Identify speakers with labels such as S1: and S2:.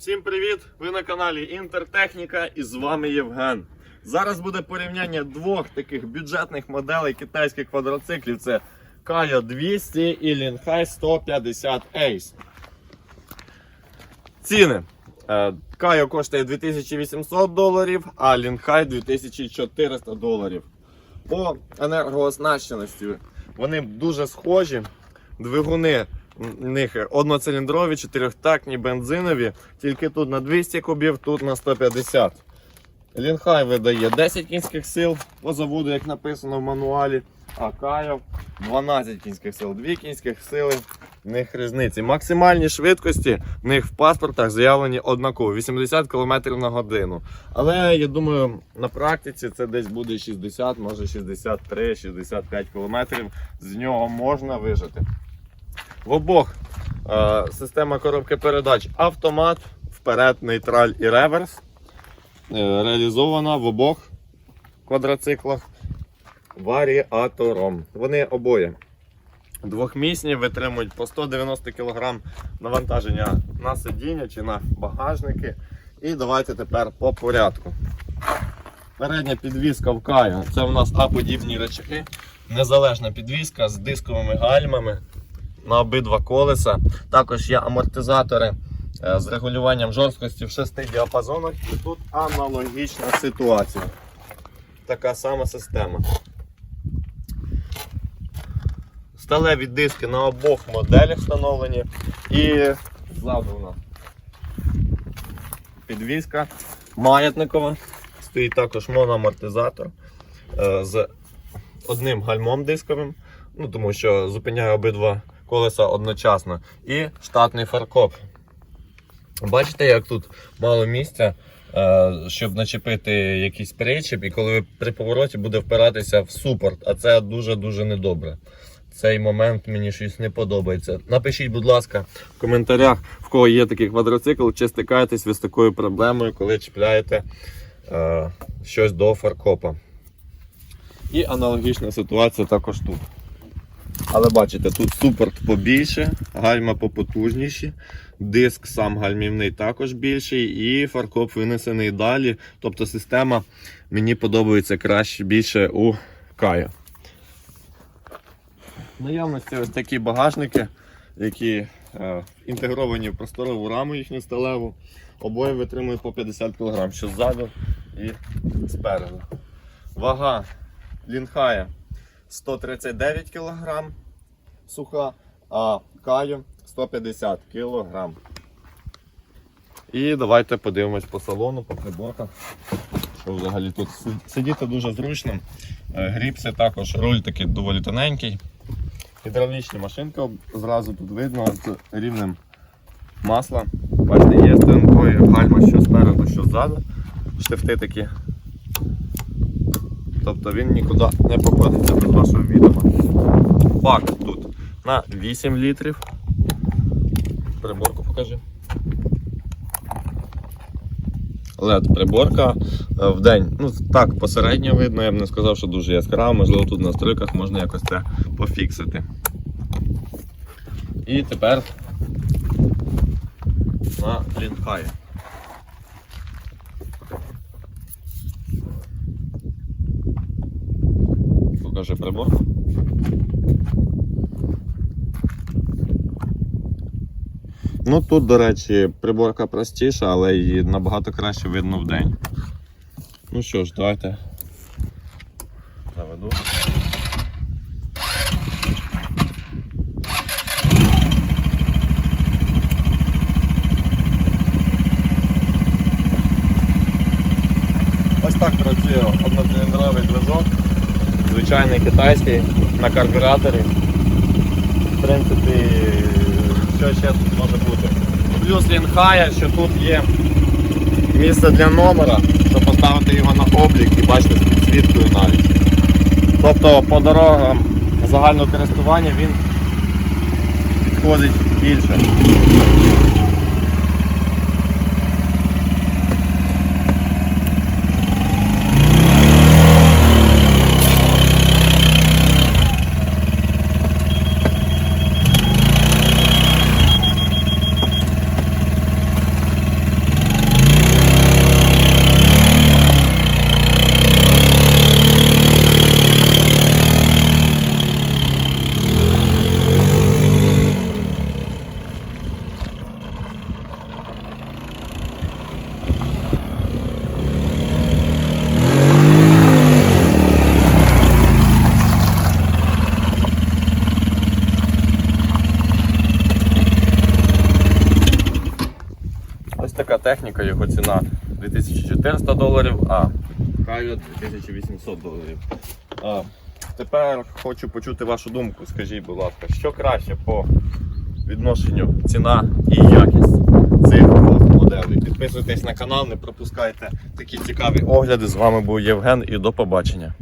S1: Всім привіт! Ви на каналі Інтертехніка і з вами Євген. Зараз буде порівняння двох таких бюджетних моделей китайських квадроциклів. Це Kaya 200 і Linhai 150 Ace. Ціни. Е, Kaya коштує 2800 доларів, а Linhai 2400 доларів. По енергооснащеності вони дуже схожі. Двигуни в них одноциліндрові, чотирьохтактні, бензинові, тільки тут на 200 кубів, тут на 150. Лінхай видає 10 кінських сил по заводу, як написано в мануалі, а Кайов 12 кінських сил, 2 кінських сили. В них різниці. Максимальні швидкості в них в паспортах заявлені однаково 80 км на годину. Але я думаю, на практиці це десь буде 60, може 63-65 км. З нього можна вижити. В обох е, система коробки передач автомат, вперед, нейтраль і реверс. Е, реалізована в обох квадроциклах варіатором. Вони обоє двохмісні, витримують по 190 кг навантаження на сидіння чи на багажники. І давайте тепер по порядку. Передня підвізка в Кая. Це у нас А-подібні речаги. Незалежна підвізка з дисковими гальмами на обидва колеса. Також є амортизатори е, з регулюванням жорсткості в шести діапазонах. І тут аналогічна ситуація. Така сама система. Сталеві диски на обох моделях встановлені. І ззаду у нас підвізка маятникова. Стоїть також моноамортизатор е, з одним гальмом дисковим, ну, тому що зупиняє обидва колеса одночасно. І штатний фаркоп. Бачите, як тут мало місця, е, щоб начепити якийсь причіп, і коли ви при повороті буде впиратися в супорт, а це дуже-дуже недобре. Цей момент мені щось не подобається. Напишіть, будь ласка, в коментарях, в кого є такий квадроцикл, чи стикаєтесь ви з такою проблемою, коли чіпляєте е, щось до фаркопа. І аналогічна ситуація також тут. Але бачите, тут супорт побільше, гальма попотужніші, диск сам гальмівний також більший, і фаркоп винесений далі. Тобто система мені подобається краще більше у Кая. Наявності ось такі багажники, які е, інтегровані в просторову раму їхню сталеву. Обоє витримують по 50 кг, що ззаду і спереду. Вага лінхая 139 кг суха, а каю 150 кг. І давайте подивимось по салону, по приборках. Що взагалі тут сидіти дуже зручно. Е, Гріпси також, руль такий доволі тоненький. Гідравлічні машинки зразу тут видно з рівнем масла. Бачите, є станкові гальма що спереду, що ззаду. Штифти такі. Тобто він нікуди не покотиться без вашого відома. Бак тут на 8 літрів. Приборку покажи. LED приборка е, в день. Ну так, посередньо видно, я б не сказав, що дуже яскраво, можливо, тут в настройках можна якось це пофіксити. І тепер на лінхай. Покажи приборку. Ну тут, до речі, приборка простіша, але її набагато краще видно в день. Ну що ж, давайте заведу. Ось так працює одноциліндровий движок, звичайний китайський на карбюраторі. В принципі, що ще тут може бути? Плюс лінхая, що тут є місце для номера, щоб поставити його на облік і бачите з підсвіткою навіть. Тобто по дорогам загального користування він підходить більше. Техніка, його ціна 2400 доларів, а Кайо 2800 доларів. А, тепер хочу почути вашу думку. Скажіть, будь ласка, що краще по відношенню ціна і якість цих двох моделей. Підписуйтесь на канал, не пропускайте такі цікаві огляди. З вами був Євген і до побачення.